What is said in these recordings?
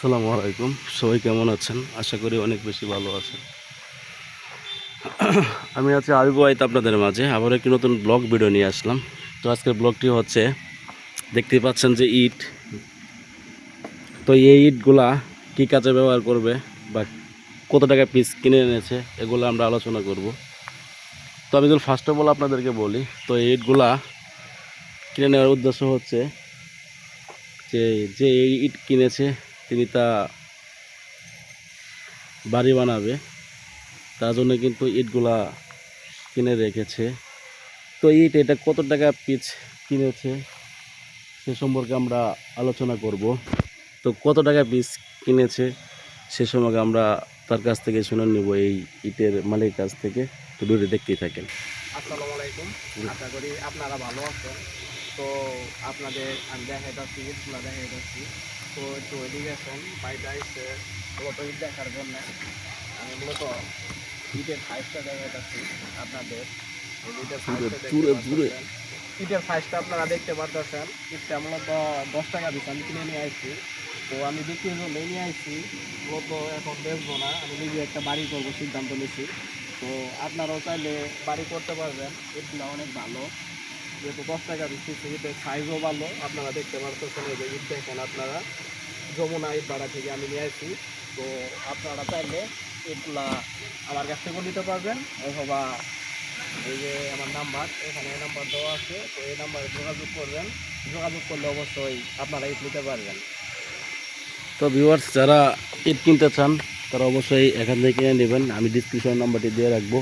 আসসালামু আলাইকুম। সবাই কেমন আছেন? আশা করি অনেক বেশি ভালো আছেন। আমি আছি আবিবু আইত আপনাদের মাঝে। আবার একটি নতুন ব্লগ ভিডিও নিয়ে আসলাম। তো আজকের ব্লগটি হচ্ছে, দেখতেই পাচ্ছেন যে ইট। তো এই ইটগুলা কী কাজে ব্যবহার করবে বা কত টাকা পিস কিনে এনেছে, এগুলো আমরা আলোচনা করব। তো আমি যদি ফার্স্ট অফ অল আপনাদেরকে বলি, তো এই ইটগুলা কিনে নেওয়ার উদ্দেশ্য হচ্ছে যে যে এই ইট কিনেছে তিনি তা বাড়ি বানাবে। তার জন্য কিন্তু ইটগুলা কিনে রেখেছে। তো ইট, এটা কত টাকা পিচ কিনেছে, সে সম্পর্কে আমরা আলোচনা করব। তো কত টাকা পিস কিনেছে, সে সম্পর্কে আমরা তার কাছ থেকে শুনে নেব এই ইটের মালিকের কাছ থেকে। তো ভিডিও দেখতেই থাকেন। আসসালামু আলাইকুম। আশা করি আপনারা ভালো আছেন। তো আপনাদের, আমি দেখাই যাচ্ছি ইটগুলো দেখাই যাচ্ছি তো একটু ওইদিকে বাড়িতে আসছে ইট দেখার জন্য। আমি মূলত ইটের যাচ্ছি আপনাদের। ইটের। ইটের সাইজটা আপনারা দেখতে পাচ্ছেন ইটটা মূলত দশ টাকা দিচ্ছে আমি কিনে নিয়ে আসছি তো আমি বিক্রির জন্য নিয়ে আসছি মূলত এখন বেচবো না আমি নিজে একটা বাড়ি করব সিদ্ধান্ত নিয়েছি তো আপনারাও চাইলে বাড়ি করতে পারবেন এগুলো অনেক ভালো। যেহেতু দশ টাকা দিচ্ছি ইটের সাইজও ভালো। আপনারা দেখতে পারতেছেন এই যে ইট দেখেন আপনারা। যমুনা ইট ভাড়া থেকে আমি নিয়ে আসি। তো আপনারা চাইলে ইটগুলা আমার কাছ থেকেও নিতে পারবেন, অথবা এই যে আমার নাম্বার এখানে এই নাম্বার দেওয়া আছে। তো এই নাম্বারে যোগাযোগ করবেন। যোগাযোগ করলে অবশ্যই আপনারা ইট নিতে পারবেন। তো ভিউয়ার্স যারা ইট কিনতে চান, তারা অবশ্যই এখান থেকে নেবেন। আমি ডিসক্রিপশন নাম্বারটি দিয়ে রাখব।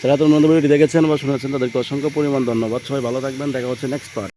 যারা তো নন্দবাড়িটি দেখেছেন বা শুনেছেন, তাদেরকে অসংখ্য পরিমাণ ধন্যবাদ। সবাই ভালো থাকবেন, দেখা হচ্ছে নেক্সট পার্ট